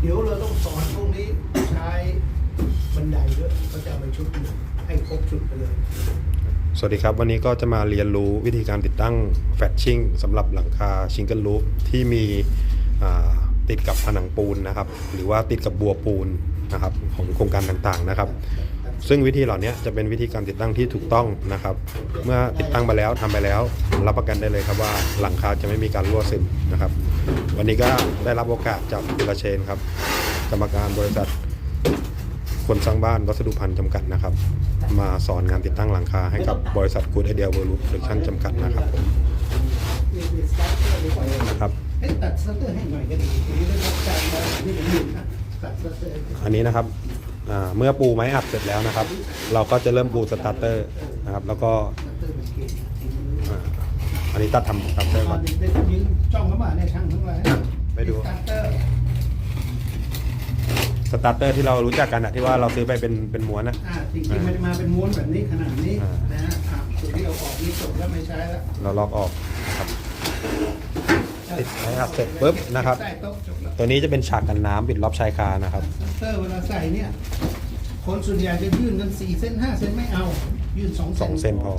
เดี๋ยวเราต้องสอนพวกนี้ใช้บันไดด้วยเขาจะเอาไปชุดหนึ่งให้ครบชุดไปเลย สวัสดีครับ วันนี้ก็จะมาเรียนรู้วิธีการติดตั้งแฟชชิ่งสำหรับหลังคาชิงเกิลลูฟที่มีอ่าติดกับผนังปูนนะครับ หรือว่าติดกับบัวปูนนะครับของโครงการต่างๆนะครับ ซึ่งวิธีเหล่านี้จะเป็นวิธีการติดตั้งที่ถูกต้องนะครับ เมื่อติดตั้งไปแล้วทำไปแล้ว รับประกันได้เลยครับว่าหลังคาจะไม่มีการรั่วซึมนะครับ วันนี้ก็ได้รับโอกาสจากบุรเชนครับ กรรมการบริษัท คนสร้างบ้านวัสดุพันธ์จำกัดนะครับ มาสอนงานติดตั้งหลังคาให้กับบริษัทกูดไอเดียเวอร์ลูโปรดักชั่นจำกัดนะครับผมนะครับอันนี้นะครับเมื่อปูไม้อัดเสร็จแล้วนะครับ เราก็จะเริ่มปูสตาร์เตอร์นะครับ แล้วก็ อันนี้ตัดทำสตาร์เตอร์ตก่ออนนเด็กๆยิงจ้องเข้ามาในช่างทั้งหลายไปดูสตาร์เตอร์สตาร์เตอร์ที่เรารู้จักกันอะที่ว่าเราซื้อไปเป็นเป็นม้วนอะอ่าจริงๆมันจะมาเป็นม้วนแบบนี้ขนาดนี้อ่านนะฮะอะส่วนที่เอาออกนี่จบแล้วไม่ใช้แล้วเราลอกออกนะครับติดไม้อัดเสร็จปุ๊บนะครับ ใต้โต๊ะจบแล้วตัวนี้จะเป็นฉากกันน้ำปิดรอบชายคานะครับ สตาร์เตอร์เวลาใส่เนี่ยคนส่วนใหญ่จะยื่นกันสี่เซนห้าเซนไม่เอา ยื่นสองเซนสองเซนพอ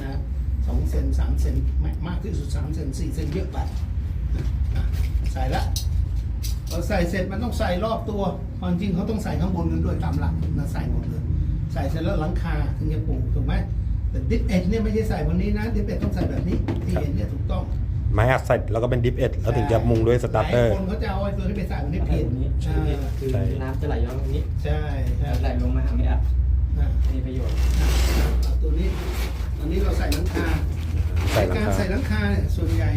นะส องเซนสามเซนมากมากที่สุดสามเซนสี่เซนเยอะไปอะใส่ละพอใส่เสร็จมันต้องใส่รอบตัวความจริงเขาต้องใส่ข้างบนกันด้วยตามหลักนะใส่หมดเลย ใส่เสร็จแล้วหลังคาถึงจะปูถูกไหมแต่ดิฟเอ็ดเนี่ยไม่ใช่ใส่บนนี้นะดิฟเอ็ดต้องใส่แบบนี้ที่เห็นเนี่ยถูกต้องไม้อัดเสร็จแล้วก็เป็นดิฟเอ็ดแล้วถึงจะมุงด้วยสตาร์เตอร์หลายคนเขาจะเอาไอ้ตัวที่ไปใส่บนนี้ใส่ผิดตรงนี้ใช่คือใช่น้ำจะไหลย้อนตรงนี้ ใช่ใช่ไหลลงมาหาไม่อัดอะมีประโยชน์เอาตัวนี้ ตัวนี้เราใส่หลังคาใส่หลังการคาใส่หลังคาเนี่ยส่วนใหญ่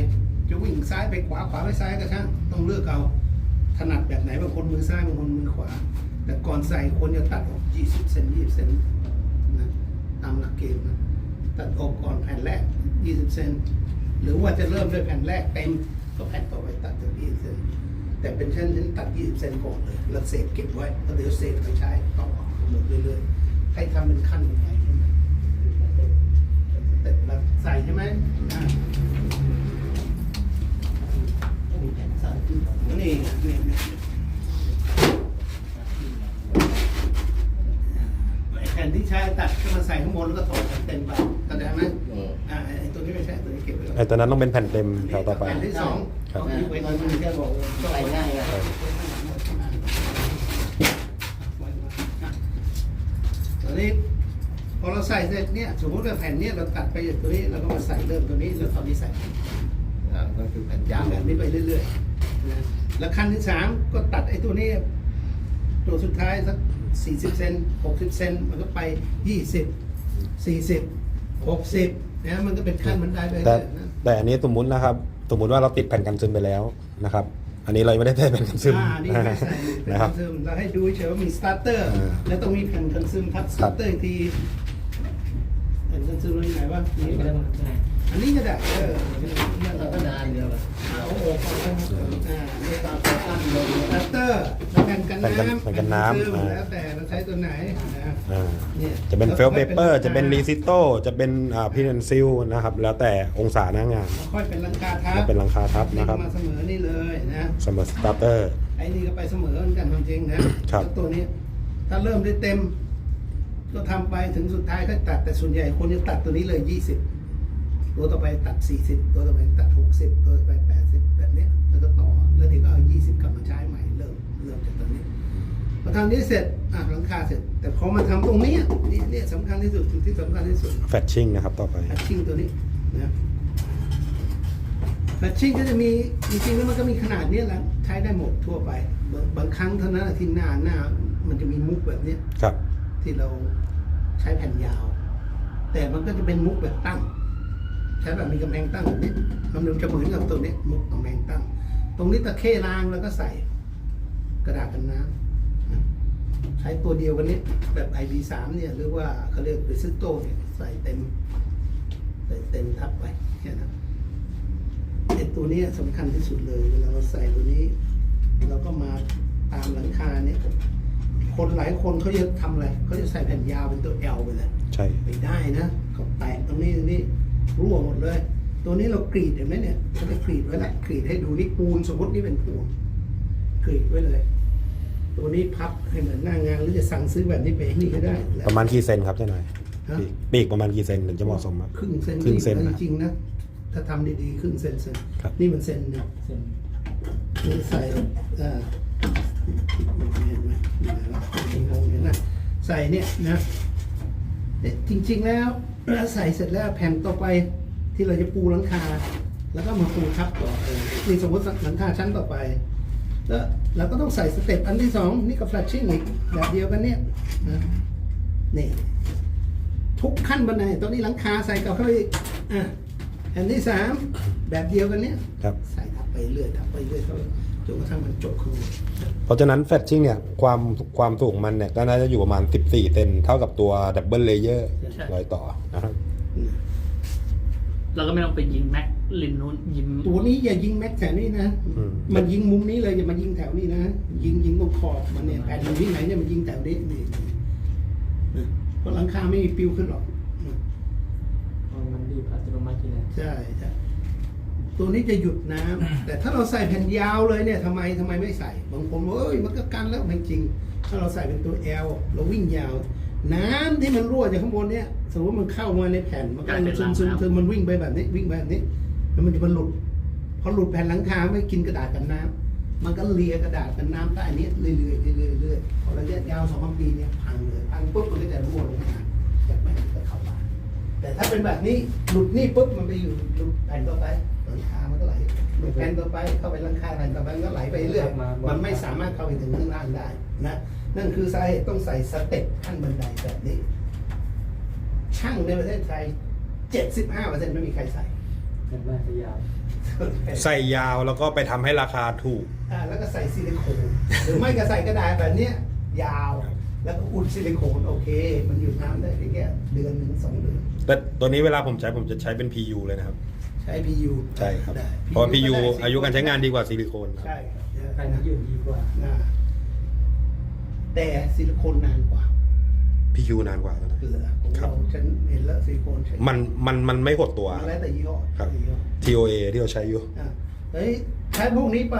จะวิ่งซ้ายไปขวาขวาไปซ้ายก็ช่างต้องเลือกเอาถนัดแบบไหนบางคนมือซ้ายบางคนมือขวา แต่ก่อนใส่ควรจะตัดออก 20 เซน20 เซนนะตามหลักเกณฑ์นะตัดออกก่อนแผ่นแรก 20 เซนหรือว่าจะเริ่มด้วยแผ่นแรกเต็มก็แผ่นต่อไปตัดจาก20เซนแต่เป็นเช่นนี้ตัด 20 เซนก่อนเลยแล้วเศษเก็บไว้แล้วเดี๋ยวเศษไปใช้ต่อหมดเรื่อยๆให้ทำเป็นขั้นเป็ นไงขึ้นมาแต่แบบใส่ใช่ไหมอ่ามีแผ่นใส่ขึ้นก่อนนี่ไงนี่นี่ไอ้แผ่นที่ใช้ตัดก็มาใส่ข้างบนแล้วก็ถอดเต็มไปเข้าใจไหมอ่าไอ้ตัวนี้ไม่ใช่ตัวนี้เก็บไว้ก่อนไอ้ตัวนั้นต้องเป็นแผ่นเต็มแถวต่อไป แผ่นที่สองครับ เอาไว้ก่อนมันจะบอกใส่ง่ายอะตัวนี้พ อเราใส่เสร็จเนี่ยสมมติว่าแผ่นเนี้ยเราตัดไปจากตัวนี้เราก็มาใส่เริ่มตัวนี้แล้วตอนนี้ใส่อ่าก็คือแผ่นยาวแบบนี้ไปเรื่อยๆนะแล้วขั้นที่สามก็ตัดไอ้ตัวนี้ ตัวสุดท้ายสักสี่สิบเซนหกสิบเซนมันก็ไปยี่สิบสี่สิบหกสิบนะมันก็เป็นขั้นบันไดไปแต่เรื่อยๆนะ แต่อันนี้สมมุตินะครับ สมมุติว่าเราติดแผ่นกันซึมไปแล้วนะครับ อันนี้เรายังไม่ได้ใส่แผ่นกันซึมอ่านี่ไม่ใส่นะครับซึมเราให้ดูเฉยๆว่ามีสตาร์เตอร์ อ่าแล้วต้องมีแผ่นกันซึมทับสตาร์เตอร์อีกที แผ่นกันซึมมันอยู่ไหนวะนี่นี่ก็ได้มาใช่อันนี้ก็ได้เออเนี่ยเราก็นานเดียวอะเอาออกเอาอ่านี่ตามตัวตั้งเลยสตาร์เตอร์แผ่นกันแผ่นกันน้ำแผ่นกันน้ำซึมอ่าแล้วแต่เราใช้ตัวไหนนะอ่าเนี่ยจะเป็นเฟลเปเปอร์ จะเป็นรีซิโต้จะเป็นอ่าพินซิลนะครับ แล้วแต่องศาหน้างานค่อยเป็นหลังคาทับแล้วเป็นหลังคาทับนะครับมาเสมอนี่เลยนะสำหรับสตาร์เตอร์ไอ้นี่ก็ไปเสมอเหมือนกันความจริงนะครับแล้วตัวนี้ถ้าเริ่มได้เต็ม ก็ทำไปถึงสุดท้ายก็ตัดแต่ส่วนใหญ่คนจะตัดตัวนี้เลยยี่สิบตัวต่อไปตัดสี่สิบตัวต่อไปตัดหกสิบตัวต่อไปแปดสิบแบบเนี้ยแล้วก็ต่อแล้วเดี๋ยวก็เอายี่สิบกลับมาใช้ใหม่เริ่มเริ่มจากตัวนี้พอทำนี้เสร็จอะหลังคาเสร็จ แต่พอมาทำตรงนี้นี่เนี่ยสำคัญที่สุดจุดที่สำคัญที่สุดแฟชชิ่งนะครับต่อไปแฟชชิ่งตัวนี้นะแฟชชิ่งก็จะมีจริงๆแล้วมันก็มีขนาดเนี้ยแหละใช้ได้หมดทั่วไปบางบางครั้งเท่านั้นที่หน้าหน้ามันจะมีมุกแบบเนี้ยครับ ที่เราใช้แผ่นยาว แต่มันก็จะเป็นมุกแบบตั้ง ใช้แบบมีกำแพงตั้งแบบนี้มันจะเหมือนกับตัวนี้มุกกำแพงตั้ง ตรงนี้ตะเข้รางแล้วก็ใส่กระดาษกันน้ำใช้ตัวเดียวกันนี้แบบ IB3 เนี่ยหรือว่าเขาเรียก r e s i s t o เนี่ยใส่เต็มใส่เต็มทับไปแค่นั้นไอตัวนี้สำคัญที่สุดเลยเวลาเราใส่ตัวนี้ เราก็มาตามหลังคาเนี่ย คนหลายคนเขาจะทำอะไรเขาจะใส่แผ่นยาวเป็นตัว L ไปเลยใช่ ไม่ได้นะเขาแตะตรงนี้ตรงนี้รั่วหมดเลย ตัวนี้เรากรีดเห็นไหมเนี่ยเขาจะกรีดไว้ละกรีดให้ดูนี่ปูนสมมตินี่เป็นปูนกรีดไว้เลย ตัวนี้พับให้เหมือนหน้างานหรือจะสั่งซื้อแบบนี้ไปนี่ก็ได้แล้ว ประมาณกี่เซนครับเจ้านายฮะ ปีกปีกประมาณกี่เซนถึงจะเหมาะสมครับ ครึ่งเซนครึ่งเซนจนะริงๆนะ ถ้าทำดีๆ ครึ่งเซนเซนครับ นี่มันเซนหนึ่งเส้นนี่ใส่เอ่อ เห็นไหมนี่ไหนวะมีงงเห็นไหมใส่เนี่ยนะเนี่ยจริงๆแล้วเวลาใส่เสร็จแล้วแผ่นต่อไปที่เราจะปูหลังคา แล้วก็มาปูทับต่อเออนี่สมมติหลังคาชั้นต่อไปแล้วเราก็ต้องใส่สเต็ปอันที่สองนี่ก็แฟลชชิ่งอีกแบบเดียวกันเนี่ยนะนี่ทุกขั้นบันไดตอนนี้หลังคาใส่กับเข้าไปอีกอะอันที่สามแบบเดียวกันเนี่ยครับใส่ทับไปเรื่อยทับไปเรื่อยเขา จนกระทั่งมันจบคือเพราะฉะนั้นแฟชชิ่งเนี่ยความความสูงมันเนี่ยก็น่าจะอยู่ประมาณ 14เซนเท่ากับตัวดับเบิลเลเยอร์ใช่ รอยต่อนะครับเราก็ไม่ต้องไปยิงแม็กลินนู้นยิงตัวนี้อย่ายิงแม็กแถวนี้นะ อืมมันยิงมุมนี้เลยอย่ามายิงแถวนี้นะ ยิงยิงตรงขอบมันเนี่ยแผ่นอยู่ที่ไหนเนี่ยมันยิงแถวนี้นี่นะเพราะหลังคาไม่มีปิวขึ้นหรอกนะเอามันดีบอัตโนมัติอยู่แล้วใช่ใช่ ตัวนี้จะหยุดน้ำแต่ถ้าเราใส่แผ่นยาวเลยเนี่ยทำไมทำไมไม่ใส่ บางคนบอกเอ้ยมันก็กันแล้วไม่จริง ถ้าเราใส่เป็นตัว L เราวิ่งยาว น้ำที่มันรั่วจากข้างบนเนี่ยสมมติมันเข้ามาในแผ่นมันก็ซึมซึมซึมมันวิ่งไปแบบนี้วิ่งไปแบบนี้แล้วมันจะมันหลุดพอหลุดแผ่นหลังคาไม่กินกระดาษกันน้ำมันก็เลียกระดาษกันน้ำใต้นี้เรื่อยๆเรื่อยๆเรื่อยๆพอระยะยาวสองสามปีเนี่ยพังเลยพังปุ๊บมันก็จะรั่วลงมาจากแม่นก็เข้ามาแต่ถ้าเป็นแบบนี้หลุดนี่ปุ๊บมันไปอยู่หลุดแผ่นต่อไปห ลังคา มันก็ไหลหลุดแผ่นต่อไปเข้าไปหลังคาแผ่นต่อไปมันก็ไหลไปเรื่อย มันไม่สามารถเข้าไปถึงข้างล่างได้นะ นั่นคือสาเหตุต้องใส่สเต็ปขั้นบันไดแบบนี้ ช่างในประเทศไทยเจ็ดสิบห้าเปอร์เซ็นต์ไม่มีใครใส่เห็นไหมขยาวใส่ยาวแล้วก็ไปทำให้ราคาถูก อ่าแล้วก็ใส่ซิลิโคนหรือไม่ก็ใส่กระดาษแบบเนี้ยยาว แล้วก็อุดซิลิโคนโอเค มันอยู่น้ำได้เพียงแค่เดือนหนึ่งสองเดือน แต่ตัวนี้เวลาผมใช้ผมจะใช้เป็น PU เลยนะครับ ใช้ PU ใช่ครับได้เพราะว่า PU ก็ได้อายุการใช้งานดีกว่าซิลิโคนครับ ใช่ครับใครที่ยืดดีกว่า อ่าแต่ซิลิโคนนานกว่า PU นานกว่านะ คือของครับ เราฉันเห็นแล้วซิลิโคนใช้มันมันมันไม่หดตัว มันแล้วแต่ยี่ห้อครับ ยี่ห้อ TOA ที่เราใช้อยู่ อะเฮ้ยใช้พวกนี้ไป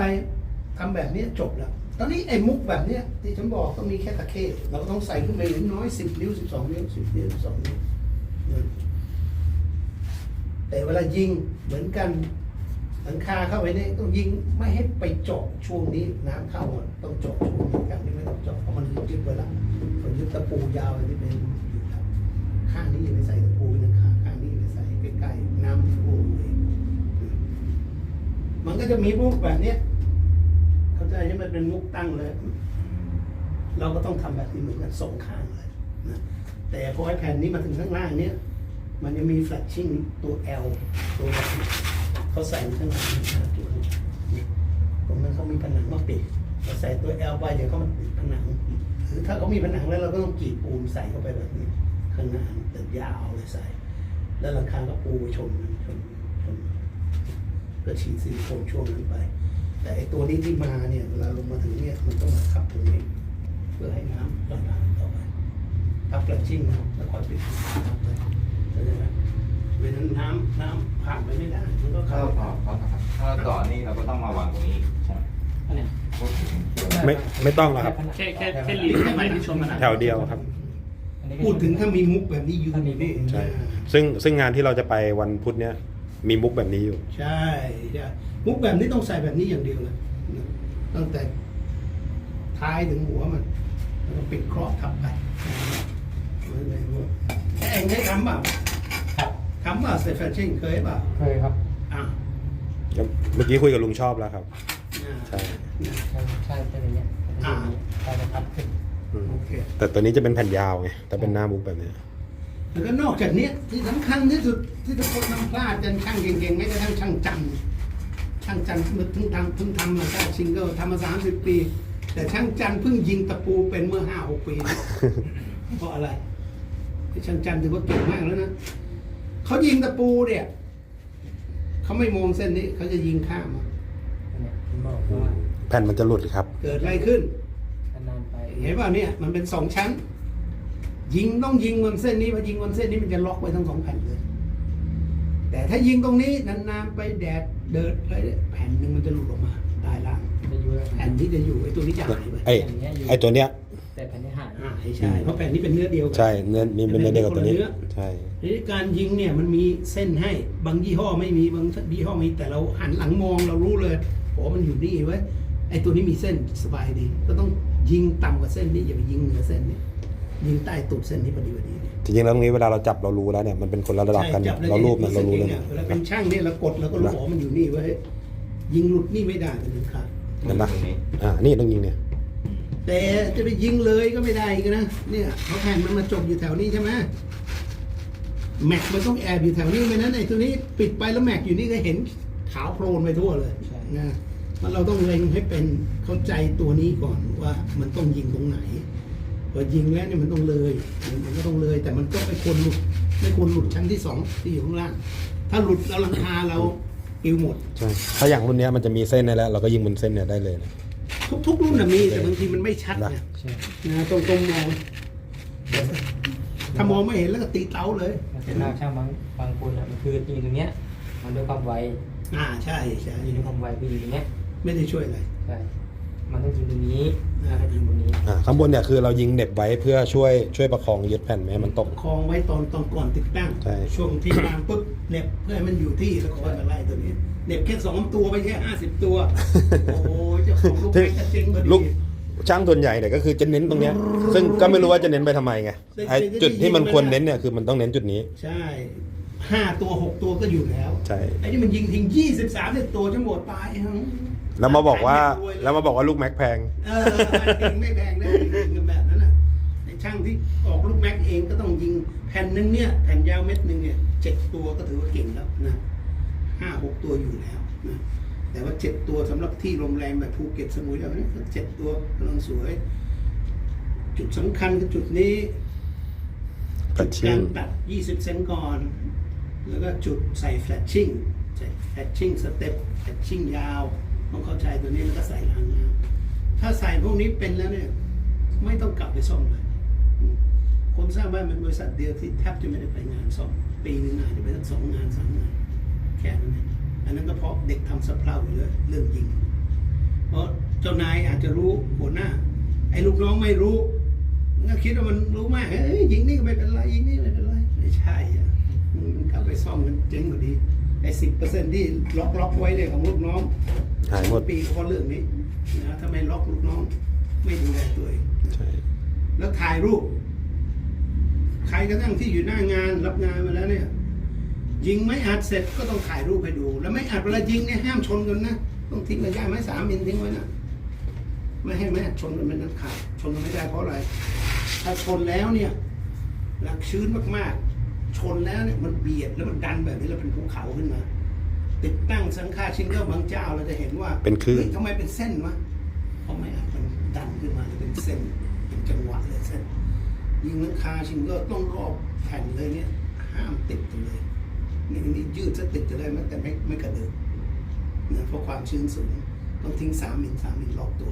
ทำแบบนี้จบแล้ว ตอนนี้ไอ้มุกแบบเนี้ยที่ฉันบอกต้องมีแค่ตะเข้เราก็ต้องใส่ขึ้นไปอย่างน้อยสิบนิ้วสิบสองนิ้วสิบนิ้วสิบสองนิ้วนะ แต่เวลายิงเหมือนกันหลังคาเข้าไปเนี่ยต้องยิงไม่ให้ไปเจาะช่วงนี้น้ำเข้าอะต้องเจาะช่วงนี้กันนี้ไม่ต้องเจาะเพราะมันยึดไว้แล้วมันยึดตะปูยาวอันนี้เป็นอยู่แล้วข้างนี้อย่าไปใส่ตะปูนะข้างข้างนี้อย่าไปใส่ใกล้ๆน้ำท่วมเองมันก็จะมีมุกแบบเนี้ยเข้าใจใช่ไหมเป็นมุกตั้งเลย เราก็ต้องทำแบบนี้เหมือนกันสองข้างเลยนะแต่พอไอ้แผ่นนี้มาถึงข้างล่างเนี้ย มันจะมีแฟลชชิ่งตัว L ตัวเขาใส่ข้างหลังนะตัวนี้ตรงนั้นเขามีผนังมาปิดเราใส่ตัว L ไปเดี๋ยวเขามาปิดผนังหรือถ้าเขามีผนังแล้วเราก็ต้องกรีดปูนใส่เข้าไปแบบนี้ข้างหน้าตึกยาวเลยใส่ แล้วหลังคาก็ปูชนมันชนชนก็ฉีดซิลิโคนช่วงนั้นไป แต่ไอตัวนี้ที่มาเนี่ยเวลาลงมาถึงเนี่ยมันต้องมาทับตรงนี้เพื่อให้น้ำระบายต่อไปทับกระชิ่งแล้วค่อยปิดทับไป เข้าใจไหมเวลาน้ำน้ำผ่านไปไม่ได้ มันก็ถ้าเข้าเราต่อถ้าเราต่อนี่เราก็ต้องมาวางตรงนี้ใช่ไหมอันเนี้ยพูดถึงไม่ไม่ต้องแล้วครับ แค่แค่แค่ลีดแค่ไหนที่ชนมันอะแถวเดียวครับ อันนี้ก็ พูดถึงถ้ามีมุกแบบนี้อยู่ถ้ามีมุนี่กใช่ ซึ่งซึ่งงานที่เราจะไปวันพุธเนี้ยมีมุกแบบนี้อยู่ ใช่ใช่มุกแบบนี้ต้องใส่แบบนี้อย่างเดียวเลยตั้งแต่ท้ายถึงหัวมันแล้วก็ปิดครอบทับไปไม่ไม่ไม่เอ งได้ทำเปล่าครับทำเปล่าเซฟแฟชชิ่งเคยเปล่าเคยครับอะเมื่อกี้คุยกับลุงชอบแล้วครับ ใช่ ใช่ใช่เป็นอย่างเงี้ยเป็นอย่างนี้ใช่จะพัดขึ้นอืมโอเค แต่ตัวนี้จะเป็นแผ่นยาวไงแต่เป็นหน้ามุกแบบเนี้ยแล้วก็นอกจากเนี้ยที่สำคัญที่สุดที่ทุกคนทำพลาดกันช่างเก่งๆไม่กระทั่งช่างจันทร์ช่างจันทร์เพิ่งทำเพิ่งทำมาได้ชิงเกิลทำมาสามสิบปี แต่ช่างจันทร์เพิ่งยิงตะปูเป็นเมื่อห้าหกปี เพราะอะไรที่ ช่างจันทร์ถือว่าเก่งมากแล้วนะเขายิงตะปูเนี่ยเขาไม่มองเส้นนี้เขาจะยิงข้ามมาอันเนี้ยผมบอกว่าแผ่นมันจะหลุดครับ เกิดอะไรขึ้นนานๆไปเห็นป่ะเนี่ยมันเป็นสองชั้น ยิงต้องยิงบนเส้นนี้พอยิงบนเส้นนี้มันจะล็อกไว้ทั้งสองแผ่นเลย แต่ถ้ายิงตรงนี้นานๆไปแดดเดิดอะไรเนี่ยแผ่นหนึ่งมันจะหลุดออกมาได้ล่างจะอยู่แผ่นที่จะอยู่ไอ้ตัวนี้จะหายไปไอไอตัวเนี้ย แต่แผ่นนี้หายหายใช่เพราะแผ่นนี้เป็นเนื้อเดียวกั ใช่เนื้อนี่เป็นเนื้อเดียวกับตัวนี้เนื้อ ใช่ ทีนี้การยิงเนี่ยมันมีเส้นให้บางยี่ห้อไม่มีบางยี่ห้อมีแต่เราหันหลังมองเรารู้เลยโอ้มันอยู่นี่ไว้ยไอ้ตัวนี้มีเส้นสบายดี ก็ต้องยิงต่ำกว่าเส้นนี้อย่าไปยิงเหนือเส้นนี้ยิงใต้ตุดเส้นนี้พอดีพอดีเนี่ยจริงๆแล้วตรงนี้เวลาเราจับเรารู้แล้วเนี่ยมันเป็นคนละระดับกัน ใช่จับลยเรารูปเนี่ยเรารู้เลยเวลาเป็นช่างเนี่ยเรากดเราก็รู้อ๋อมันอยู่นี่ไว้ยยิงหลุดนี่ไม่ได้เป็นเด็ดขาดเห็นปะตรงนี้อ่า นี่ต้องยิงเนี่ย แต่จะไปยิงเลยก็ไม่ได้อีกนะเนี่ยเขาแผ่นมันมาจบอยู่แถวนี้ใช่ไหมแม็กมันต้องแอบอยู่แถวนี้ไม่นั้นไอ้ตัวนี้ปิดไปแล้วแม็กอยู่นี่ก็เห็นขาวโพลนไปทั่วเลยนะมันเราต้องเล็งให้เป็นเข้าใจตัวนี้ก่อนว่ามันต้องยิงตรงไหนพอยิงแล้วเนี่ยมันต้องเลยมันก็ต้องเลย แต่มันก็ไม่ควรหลุดไม่ควรหลุดชั้นที่สองที่อยู่ข้างล่าง ถ้าหลุดแล้วหลังคาเราปิวหมดใช่ถ้าอย่างรุ่นนี้มันจะมีเส้นในแล้วเราก็ยิงบนเส้นเนี่ยได้เลยนะ ทุกทุกรุ่นนะมีแต่บางทีมันไม่ชัดนะนะใช่นะตรงตรงๆมองถ้ามองไม่เห็นแล้วก็ตีเตาเลยมันเป็นหน้าช่างบางบางคนอะมันคือยิงตรงเนี้ย มันด้วยความไวอ่าใช่ใช่ยิงด้วยความไวคือยิงตรงเนี้ยไม่ได้ช่วยอะไรใช่ มันต้องยิงตรงนี้แล้วก็ยิงตรงนี้อ่าข้างบนเนี่ยคือเรายิงเหน็บไว้เพื่อช่วยช่วยประคองยึดแผ่นไม่ให้มันตก คลองไว้ตอนตอนก่อนติดตั้ง ใช่ ช่วงที่วางปุ๊บเหน็บเพื่อให้มันอยู่ที่แล้วก็ค่อยมาไล่ตัวนี้เหน็บแค่สองตัวไม่ใช่ห้าสิบตัว โอ้โหเจ้าของลูกแม่ก็เจ๊งพอดี ลูกช่างส่วนใหญ่เนี่ยก็คือจะเน้นตรงเนี้ยซึ่งก็ไม่รู้ว่าจะเน้นไปทำไมไงไอ้จุดที่มันควรเน้นเนี่ยคือมันต้องเน้นจุดนี้ ใช่ห้าตัวหกตัวก็อยู่แล้วใช่ ไอ้นี่มันยิงทิ้งยี่สิบสามสิบตัวจะหมดตายทั้ง แล้วมาบอกว่าแล้วมาบอกว่าลูกแม็กแพง เออยิงไม่แพงได้ยิงกันแบบนั้นน่ะไอ้ช่างที่ออกลูกแม็กเองก็ต้องยิงแผ่นหนึ่งเนี่ยแผ่นยาวเม็ดหนึ่งเนี่ยเจ็ดตัวก็ถือว่าเก่งแล้วนะห้าหกตัวอยู่แล้วนะแต่ว่าเจ็ดตัวสำหรับที่โรงแรมแบบภูเก็ตสมุยอะไรนี้เจ็ดตัวกำลังสวย จุดสำคัญคือจุดนี้แฟลชชิ่กางรตัด20เซนก่อน แล้วก็จุดใส่แฟลชชิ่งใส่แฟลชชิ่งสเต็ปแฟลชชิ่งยาว ต้องเข้าใจตัวนี้แล้วก็ใส่รางยาถ้าใส่พวกนี้เป็นแล้วเนี่ยไม่ต้องกลับไปซ่อมเลยคนสร้างบ้านเป็นบริษัทเดียวที่แทบจะไม่ได้ไปงานซ่อมปีหนึงอาจจะไปสักสองงานสามงานแค่นั้นเองอันนั้นก็เพราะเด็กทำสะเพร่าอยู่เลยเรื่องยิง เพราะเจ้านายอาจจะรู้หัวหน้า ไอ้ลูกน้องไม่รู้ก็คิดว่ามันรู้มากเอ้ยยิงนี่ก็ไม่เป็นไรยิงนี่ไม่เป็นไรไม่ใช่อะมันกลับไปซ่อมมันเจ๊งกว่าดี ไอ้สิบเปอร์เซ็นที่ล็อกล็อกไว้เนี่ยของลูกน้องหายหมด ปีก็เพราะเรื่องนี้นะถ้าไม่ล็อกลูกน้อง ไม่ดูแลตัวเองใช่ แล้วถ่ายรูป ใครก็ตั้งที่อยู่หน้างานรับงานมาแล้วเนี่ย ยิงไม่อัดเสร็จก็ต้องถ่ายรูปให้ดู แล้วไม่อัดเวลายิงเนี่ยห้ามชนกันนะต้องทิ้งระยะไม้สามมิลทิ้งไว้นะไม่ให้ไม่อัดชนกันเป็นนั้นขาดชนกันไม่ได้เพราะอะไร ถ้าชนแล้วเนี่ยหลักชื้นมากๆ ชนแล้วเนี่ยมันเบียดแล้วมันดันแบบนี้แล้วเป็นภูเขาขึ้นมา ติดตั้งสังฆาชิงเกิลบางเจ้าเราจะเห็นว่าเป็นคลื่นฮ้ยทำไมเป็นเส้นวะเพราะไม่อัดมันดันขึ้นมาเป็นเส้นเป็นจังหวะเลยเส้นยิงหลังคาชิงเก็ต้องรอบแผ่นเลยเนี่ยห้ามติดกันเลยนี่นี่ยืดจะติดจะได้ไหมแต่ไม่ไม่กระเดิกนะเพราะความชื้นสูงต้องทิ้งสามมิลสามมิลรอบตัว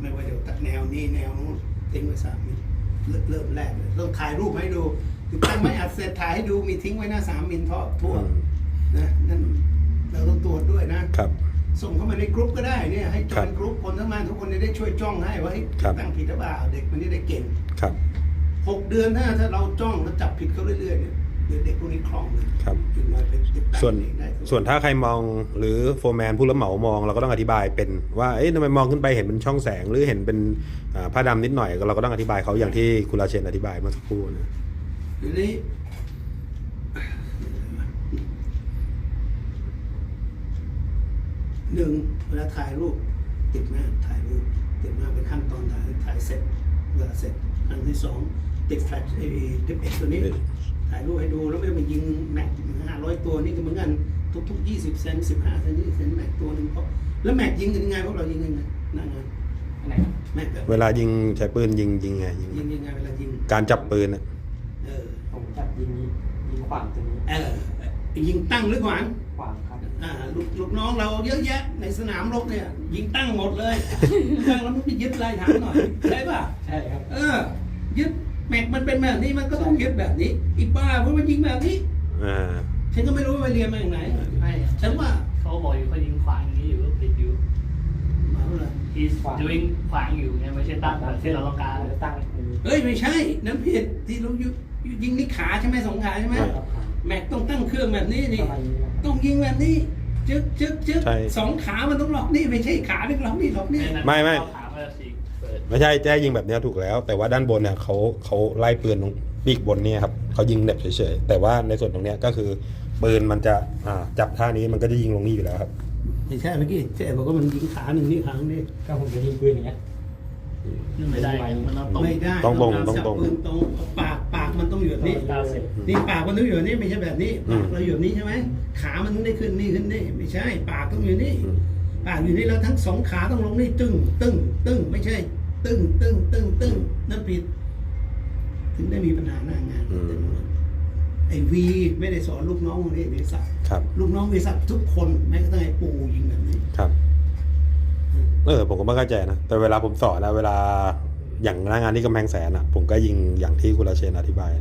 ไม่ว่าเดี๋ยวตัดแนวนี้แนวนู้นทิ้งไว้สามมิล เริ่มเริ่มแรกเลยต้องถ่ายรูปให้ดูติดตั้งไม่อัดเสร็จถ่ายให้ดูมีทิ้งไว้หน้าสามมิลทอทั่วนะนั่นเราต้องตรวจด้วยนะครับ ส่งเข้ามาในกรุ๊ปก็ได้เนี่ยให้จครัอบยกรุ๊ปคนทั้งบ้านทุกคนจะได้ช่วยจ้องให้ว่าเฮ้ยครับตั้งผิดหรือเปล่าเด็กมันจะได้เก่งครับหกเดือนถ้าถ้าเราจ้องแล้วจับผิดเขาเรื่อยๆเนี่ย เดี๋ยวเด็กพวกนี้คล่องเลยครับจุดมาเป็นติดตั้งส่วนเองได้ทุกส่วนถ้าใครมองหรือโฟร์แมนผู้รับเหมามองเราก็ต้องอธิบายเป็นว่าเอ๊ะทำไมมองขึ้นไปเห็นเป็นช่องแสงหรือเห็นเป็นอ่าผ้าดำนิดหน่อยเราก็ต้องอธิบายเขาอย่างที่คุณราเชนอธิบายเมื่อสักครู่นะทีนี้ หนึ่งเวลาถ่ายรูป ติดหน้าถ่ายรูปติดหน้าเป็นขั้นตอนถ่ายถ่ายเสร็จเวลาเสร็จอันที่สองติดแฟลชไอ้ติดเอ็กตัวนี้ ถ่ายรูปให้ดูแล้วไม่ต้องไปยิงแม็กห้าร้อยตัวนี่ก็เหมือนกันทุกๆยี่สิบเซนสิบห้าเซนยี่สิบเซนแม็กตัวหนึ่งเพราะแล้วแม็กยิงกันยังไงพวกเรายิงยังไงหน้างานอันไหนแม็กแบบเวลายิงใช้ปืนยิงยิงไงยิงยิงยังไงเวลายิงการจับปืนอะเออผมจับยิงนี้ยิงขวางตัวนี้เออยิงตั้งหรือขวางขวางครับอ่าลูกลูกน้องเราเยอะแยะในสนามรบเนี่ย ยิงตั้งหมดเลยตั้งแล้วมันไปยึดลายถามหน่อยใช่ป่ะใช่ครับ เออยึด แม็กมันเป็นแบบนี้มันก็ต้องยึดแบบนี้ อีกบ้าเพราะมันยิงแบบนี้อ่าฉันก็ไม่รู้ว่าไปเรียนมาอย่างไหนไม่ฉันว่าเขาบอกอยู่เขายิงขวางอย่างนี้อยู่ก็ผิดอยู่ม he's doing ขวางอยู่เนี่ยไม่ใช่ตั้งแบบที่เราต้องการเราจะตั้งมือเอ้ยไม่ใช่นั่นผิดที่เรายิงยิงนี่ขาใช่ไหมสองขาใช่ไหมใช่กับขาแม็กต้องตั้งเครื่องแบบนี้นี่ประมาณนี้นะครับต้องยิงแบบนี้จึ๊กจึ๊กจึ๊กใช่สองขามันต้องล็อกนี่ไม่ใช่ขาไม่ล็อกนี่ล็อกนี่ไม่ไม่ ไม่ใช่แจ้ยิงแบบเนี้ยถูกแล้ว แต่ว่าด้านบนเนี่ยเขาเขาไล่ปืนตรงปีกบนเนี่ยครับเขายิงเหน็บเฉยๆแต่ว่าในส่วนตรงเนี้ยก็คือปืนมันจะอ่าจับท่านี้มันก็จะยิงลงนี่อยู่แล้วครับไม่ใช่เมื่อกี้เจ๊บอกว่ามันยิงขาหนึ่งนี่ขาหนึ่งนี่ก็ผมจะยิงปืนอย่างเงี้ยนี่ไม่ได้มันต้องตรงไม่ได้ต้องตรงจับต้องตรงปืนตรงปากปากมันต้องอยู่แบบนี้เก้าสิบนี่ปากมันต้องอยู่แบบนี้ไม่ใช่แบบนี้อืมปากเราอยู่แบบนี้ใช่ไหมขามันต้องได้ขึ้นนี่ขึ้นนี่ไม่ใช่ ปากต้องอยู่นี่อืมปากอยู่นี่แล้วทั้งสองขาต้องลงนี่ตึ้งตึ้งตึ้งไม่ใช่ ตึ้งตึ้งตึ้งตึ้งนั่นผิด ถึงได้มีปัญหาหน้างานอืม ไอ้วีไม่ได้สอนลูกน้องคนนี้บริษัทครับ ลูกน้องบริษัททุกคนแม้กระทั่งไอ้ปูยิงแบบนี้ ครับ เออ ผมก็ไม่เข้าใจนะ แต่เวลาผมสอนนะเวลาอย่างหน้างานที่กำแพงแสนอะ ผมก็ยิงอย่างที่คุณราเชนอธิบาย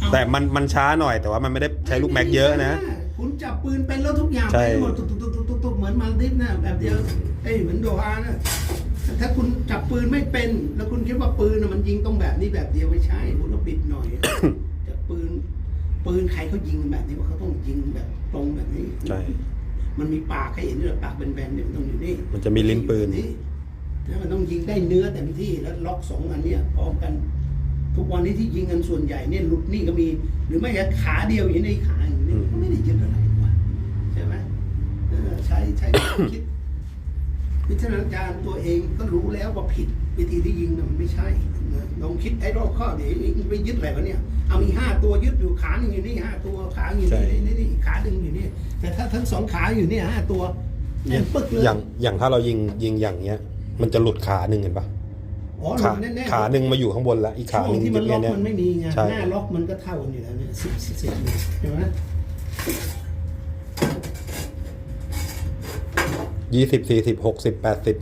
เอาแต่มันมันช้าหน่อยแต่ว่ามันไม่ได้ใช้ลูกแม็กเยอะนะ คุณจับปืนเป็นแล้วทุกอย่างใช่ ไปหมดตุ๊กตุ๊กตุ๊กตุ๊กตุ๊กเหมือนมาลดิฟนะแบบเดียวเอ้ยเหมือนโดฮานะ ถ้าคุณจับปืนไม่เป็น แล้วคุณคิดว่าปืนน่ะมันยิงตรงแบบนี้แบบเดียวไม่ใช่คุณต้องบิดหน่อยจับปืน ปืนใครเขายิงแบบนี้ว่าเขาต้องยิงแบบตรงแบบนี้ใช่มันมีปากให้เห็นด้วยปากแบนๆเนี่ยมันต้องอยู่นี่มันจะมีลิ้นปืนแล้วมันต้องยิงได้เนื้อเต็มที่แล้วล็อกสองอันเนี้ยพร้อมกัน ทุกวันนี้ที่ยิงกันส่วนใหญ่เนี่ยหลุดนี่ก็มี หรือไม่ก็ขาเดียวอย่างนี้ขาอย่างนี้ก็ไม่ได้ยึดอะไรวะใช่ไหมเออใช้ใช้ความคิด วิจารณญาณตัวเองก็รู้แล้วว่าผิดวิธีที่ยิงน่ะมันไม่ใช่นะลองคิดไอ้รอบข้อเดี๋ยวไปยึดอะไรวะเนี่ยเอามีห้าตัวยึดอยู่ขาหนึ่งอยู่นี่ห้าตัวขาอยู่ใช่นี่นี่นี่อีกขาหนึ่งอยู่นี่แต่ถ้าทั้งสองขาอยู่เนี่ยห้าตัวแน่นปึ๊กเลยอย่างอย่างถ้าเรายิงยิงอย่างเงี้ย มันจะหลุดขาหนึ่งเห็นปะอ๋อขาแน่ๆขาหนึ่งมาอยู่ข้างบนแล้วอีกขาหช่วนึ่งงที่มันล็อกเนี่ยมันไม่มีไงใช่หน้าล็อกมันก็เท่ากันอยู่แล้วเนี่ยสิบสิบสิบใช่ไหม ยี่สิบสี่สิบหกสิบแปดสิบ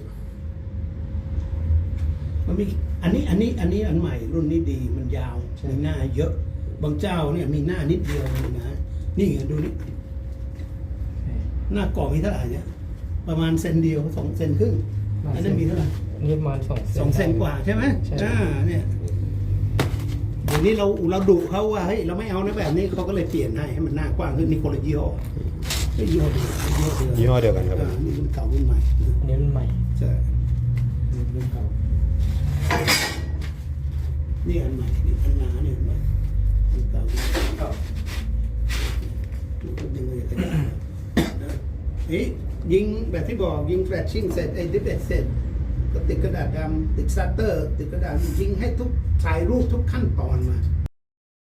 มันมีอันนี้อันนี้อันนี้อันใหม่รุ่นนี้ดีมันยาวมีหน้าเยอะ บางเจ้าเนี่ยมีหน้านิดเดียวเองนะ นี่ไงดูนี่หน้ากล่องมีเท่าไหร่เนี่ย ประมาณเซนเดียวสองเซนครึ่งอันนั้นมีเท่าไหร่นี่ประมาณสองเซนสองเซนกว่าใช่ไหมใช่อ่าเนี่ยเดี๋ยวนี้เราเราดุเขาว่าเฮ้ยเราไม่เอานะแบบนี้เขาก็เลยเปลี่ยนให้ให้มันหน้ากว้างขึ้นนี่คนละยี่ห้อ เฮ้ยยี่ห้อเดียวยี่ห้อเดียวยี่ห้อเดียวกันครับอ่านี่รุ่นเก่ารุ่นใหม่นะอันนี้รุ่นใหม่ ใช่รุ่นเก่านี่อันใหม่นี่อันหนาเนี่ยอันใหม่รุ่นเก่ารุ่นเก่าดูก็ดึงเลยก็ได้นะเฮ้ยยิงแบบที่บอกยิงแฟลชชิ่งเสร็จไอ้ดิฟเอ็ดเสร็จก็ติดกระดาษดำติดสตาร์เตอร์ ติดกระดาษยิงให้ทุกถ่ายรูปทุกขั้นตอนมา